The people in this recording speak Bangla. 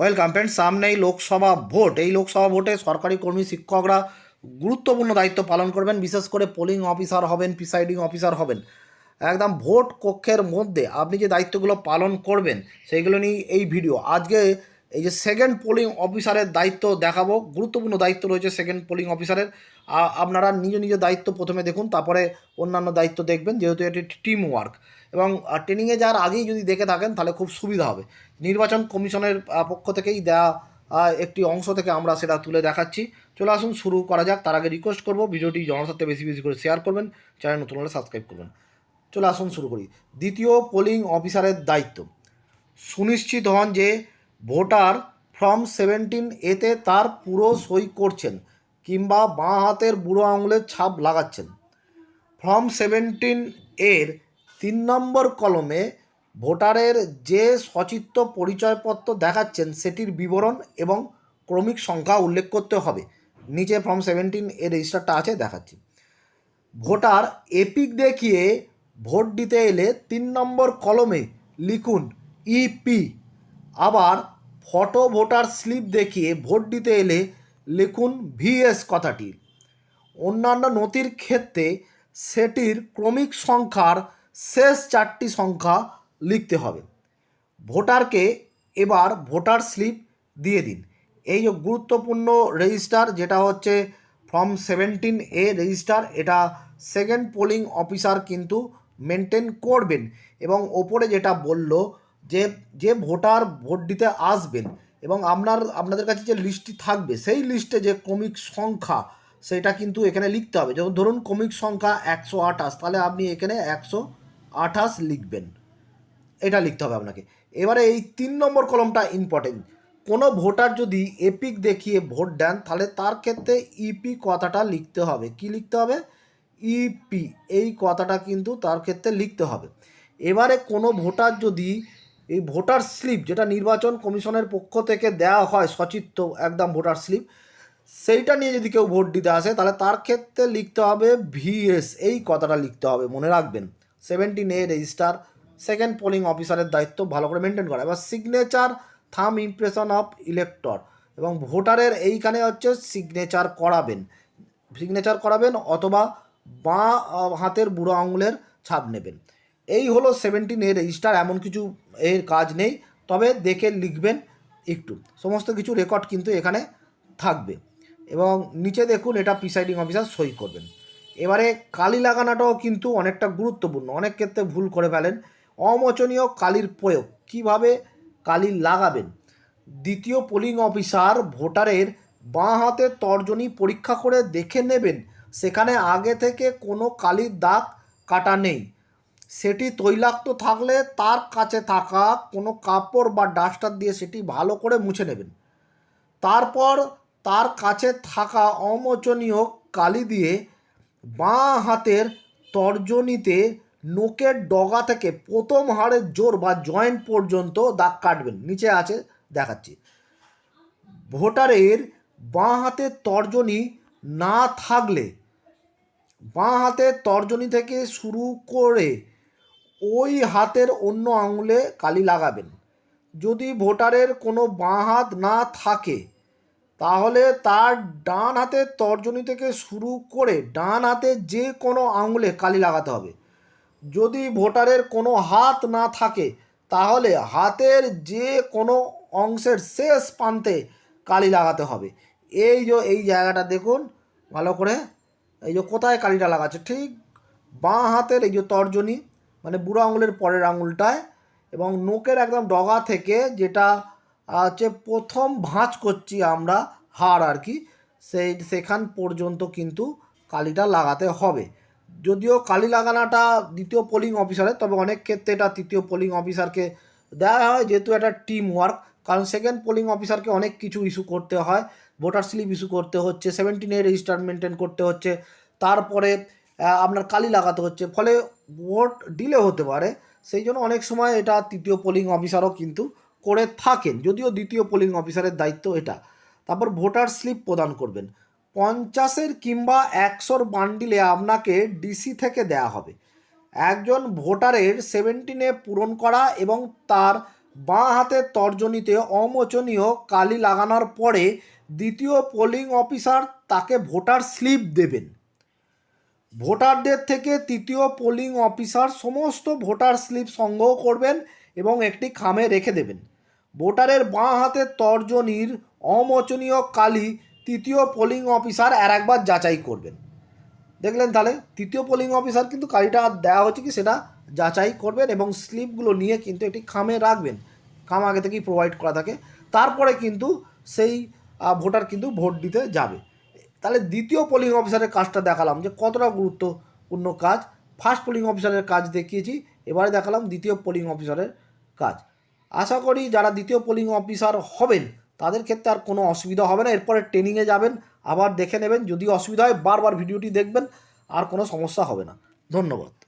ওয়েলকাম ফ্রেন্ড সামনেই লোকসভা ভোট। এই লোকসভা ভোটে সরকারি কর্মী, শিক্ষকরা গুরুত্বপূর্ণ দায়িত্ব পালন করবেন। বিশেষ করে পোলিং অফিসার হবেন প্রিসাইডিং অফিসার হবেন। একদম ভোট কক্ষের মধ্যে আপনি যে দায়িত্বগুলো পালন করবেন, সেইগুলো নিয়ে এই ভিডিও আজকে এই যে সেকেন্ড পোলিং অফিসারের দায়িত্ব দেখাবো। গুরুত্বপূর্ণ দায়িত্ব রয়েছে সেকেন্ড পোলিং অফিসারের আপনারা নিজ নিজ দায়িত্ব প্রথমে দেখুন, তারপরে অন্যান্য দায়িত্ব দেখবেন, যেহেতু এটি টিম ওয়ার্ক এবং ট্রেনিংয়ে যাওয়ার আগেই যদি দেখে থাকেন, তাহলে খুব সুবিধা হবে। নির্বাচন কমিশনের পক্ষ থেকেই দেয়া একটি অংশ থেকে আমরা সেটা তুলে দেখাচ্ছি। চলে আসুন, শুরু করা যাক। তার আগে রিকোয়েস্ট করব, ভিডিওটি জনস্বার্থে বেশি বেশি করে শেয়ার করবেন চ্যানেল নতুন হলে সাবস্ক্রাইব করবেন। চলে আসুন, শুরু করি। দ্বিতীয় পোলিং অফিসারের দায়িত্ব। সুনিশ্চিত হন যে ভোটার ফর্ম সেভেন্টিন এতে তার পুরো সই করছেন কিংবা বাঁ হাতের বুড়ো আঙুলের ছাপ লাগাচ্ছেন। ফর্ম সেভেন্টিন এর তিন নম্বর কলমে ভোটারের যে সচিত্র পরিচয়পত্র দেখাচ্ছেন সেটির বিবরণ এবং ক্রমিক সংখ্যা উল্লেখ করতে হবে। নিচে ফর্ম সেভেন্টিন এর রেজিস্টারটা আছে, দেখাচ্ছি। ভোটার এপিক দেখিয়ে ভোট দিতে এলে তিন নম্বর কলমে লিখুন ইপি আবার ফটো ভোটার স্লিপ দেখিয়ে ভোট দিতে এলে লিখুন ভিএস কথাটি। অন্যান্য নথির ক্ষেত্রে সেটির ক্রমিক সংখ্যার শেষ চারটি সংখ্যা লিখতে হবে। ভোটারকে এবার ভোটার স্লিপ দিয়ে দিন। এই যে গুরুত্বপূর্ণ রেজিস্টার যেটা হচ্ছে ফর্ম সেভেন্টিন এ রেজিস্টার, এটা সেকেন্ড পোলিং অফিসার কিন্তু মেনটেন করবেন। এবং ওপরে যেটা বলল যে যে ভোটার ভোট দিতে আসবেন এবং আপনার, আপনাদের কাছে যে লিস্টটি থাকবে, সেই লিস্টে যে ক্রমিক সংখ্যা, সেটা কিন্তু এখানে লিখতে হবে। যেমন ধরুন ক্রমিক সংখ্যা একশো আঠাশ, তাহলে আপনি এখানে একশো আঠাশ লিখবেন। এটা লিখতে হবে আপনাকে। এবারে এই তিন নম্বর কলমটা ইম্পর্টেন্ট কোনো ভোটার যদি এপিক দেখিয়ে ভোট দেন, তাহলে তার ক্ষেত্রে ইপি কথাটা লিখতে হবে। কি লিখতে হবে? ইপি, এই কথাটা কিন্তু তার ক্ষেত্রে লিখতে হবে। এবারে কোনো ভোটার যদি এই ভোটার স্লিপ যেটা নির্বাচন কমিশনের পক্ষ থেকে দেওয়া হয় সচিত্র, একদম ভোটার স্লিপ, সেইটা নিয়ে যদি কেউ ভোট দিতে আসে, তাহলে তার ক্ষেত্রে লিখতে হবে ভিএস, এই কথাটা লিখতে হবে, মনে রাখবেন। Seventeen A register second polling অফিসারের দায়িত্ব ভালো করে মেনটেন করা। এবার সিগনেচার থাম ইমপ্রেশন অফ ইলেক্টর এবং ভোটারের এইখানে হচ্ছে সিগনেচার করাবেন। সিগনেচার করাবেন অথবা বাঁ হাতের বুড়ো আঙুলের ছাপ নেবেন। এই হলো সেভেন্টিন এ রেজিস্টার এমন কিছু এর কাজ নেই। তবে দেখে লিখবেন একটু। সমস্ত কিছু রেকর্ড কিন্তু এখানে থাকবে। এবং নিচে দেখুন, এটা প্রিসাইডিং অফিসার সই করবেন। এবারে কালি লাগানোটাও কিন্তু অনেকটা গুরুত্বপূর্ণ। অনেক ক্ষেত্রে ভুল করে ফেলেন। অমোচনীয় কালির প্রয়োগ। কীভাবে কালি লাগাবেন? দ্বিতীয় পোলিং অফিসার ভোটারের বাঁ হাতের তর্জনী পরীক্ষা করে দেখে নেবেন। সেখানে আগে থেকে কোনো কালির দাগ কাটা নেই। সেটি তৈলাক্ত থাকলে তার কাছে থাকা কোনো কাপড় বা ডাস্টার দিয়ে সেটি ভালো করে মুছে নেবেন। তারপর তার কাছে থাকা অমোচনীয় কালি দিয়ে বাঁ হাতের তর্জনীতে নোকের ডগা থেকে প্রথম হাড়ের জোর বা জয়েন্ট পর্যন্ত দাগ কাটবেন। নিচে আছে, দেখাচ্ছি। ভোটারের বাঁ হাতের তর্জনী না থাকলে, বাঁ হাতের তর্জনী থেকে শুরু করে ওই হাতের অন্য আঙুলে কালি লাগাবেন। যদি ভোটারের কোনো বাঁ হাত না থাকে, তাহলে তার ডান হাতের তর্জনী থেকে শুরু করে ডান হাতে যে কোনো আঙুলে কালি লাগাতে হবে। যদি ভোটারের কোনো হাত না থাকে, তাহলে হাতের যে কোনো অংশের শেষ প্রান্তে কালি লাগাতে হবে। এই যে, এই জায়গাটা দেখুন, ভালো করে। এই যে, কোথায় কালিটা লাগাচ্ছে? ঠিক বাঁ হাতের এই যে তর্জনী মানে বুড়ো আঙুলের পরের আঙুলটায় এবং নোকের একদম ডগা থেকে যেটা হচ্ছে প্রথম ভাঁজ করছি আমরা হাড় আর কি, সেই, সেখান পর্যন্ত কিন্তু কালিটা লাগাতে হবে। যদিও কালি লাগানোটা দ্বিতীয় পোলিং অফিসারের তবে অনেক ক্ষেত্রে এটা তৃতীয় পোলিং অফিসারকে দেওয়া হয়, যেহেতু এটা টিম ওয়ার্ক কারণ সেকেন্ড পোলিং অফিসারকে অনেক কিছু ইস্যু করতে হয় ভোটার স্লিপ ইস্যু করতে হচ্ছে সেভেন্টিন এ রেজিস্টার মেনটেন করতে হচ্ছে, তারপরে আপনার কালি লাগাতে হচ্ছে। ফলে ভোট ডিলে হতে পারে। সেই জন্য অনেক সময় এটা তৃতীয় পোলিং অফিসারও কিন্তু করে থাকেন। যদিও দ্বিতীয় পোলিং অফিসারের দায়িত্ব এটা। তারপর ভোটার স্লিপ প্রদান করবেন। পঞ্চাশের কিংবা একশোর বান্ডিলে আপনাকে ডিসি থেকে দেয়া হবে। একজন ভোটারের সেভেন্টিনে পূরণ করা এবং তার বাঁ হাতের তর্জনীতে অমোচনীয় কালি লাগানোর পরে দ্বিতীয় পোলিং অফিসার তাকে ভোটার স্লিপ দেবেন। ভোটারদের থেকে তৃতীয় পোলিং অফিসার সমস্ত ভোটার স্লিপ সংগ্রহ করবেন এবং একটি খামে রেখে দেবেন। ভোটারের বাঁ হাতের তর্জনীর অমোচনীয় কালি তৃতীয় পোলিং অফিসার আর একবার যাচাই করবেন। দেখলেন তাহলে, তৃতীয় পোলিং অফিসার কিন্তু কালিটা দেওয়া হচ্ছে কি সেটা যাচাই করবেন এবং স্লিপগুলো নিয়ে কিন্তু একটি খামে রাখবেন। খাম আগে থেকেই প্রোভাইড করা থাকে। তারপরে কিন্তু সেই ভোটার কিন্তু ভোট দিতে যাবে। তাহলে দ্বিতীয় পোলিং অফিসারের কাজটা দেখালাম যে কতটা গুরুত্বপূর্ণ কাজ। ফার্স্ট পোলিং অফিসারের কাজ দেখিয়েছি, এবারে দেখালাম দ্বিতীয় পোলিং অফিসারের কাজ। আশা করি যারা দ্বিতীয় পোলিং অফিসার হবেন, তাদের ক্ষেত্রে আর কোনো অসুবিধা হবে না। এরপরে ট্রেনিংয়ে যাবেন, আবার দেখে নেবেন। যদি অসুবিধা হয়, বারবার ভিডিওটি দেখবেন, আর কোনো সমস্যা হবে না। ধন্যবাদ।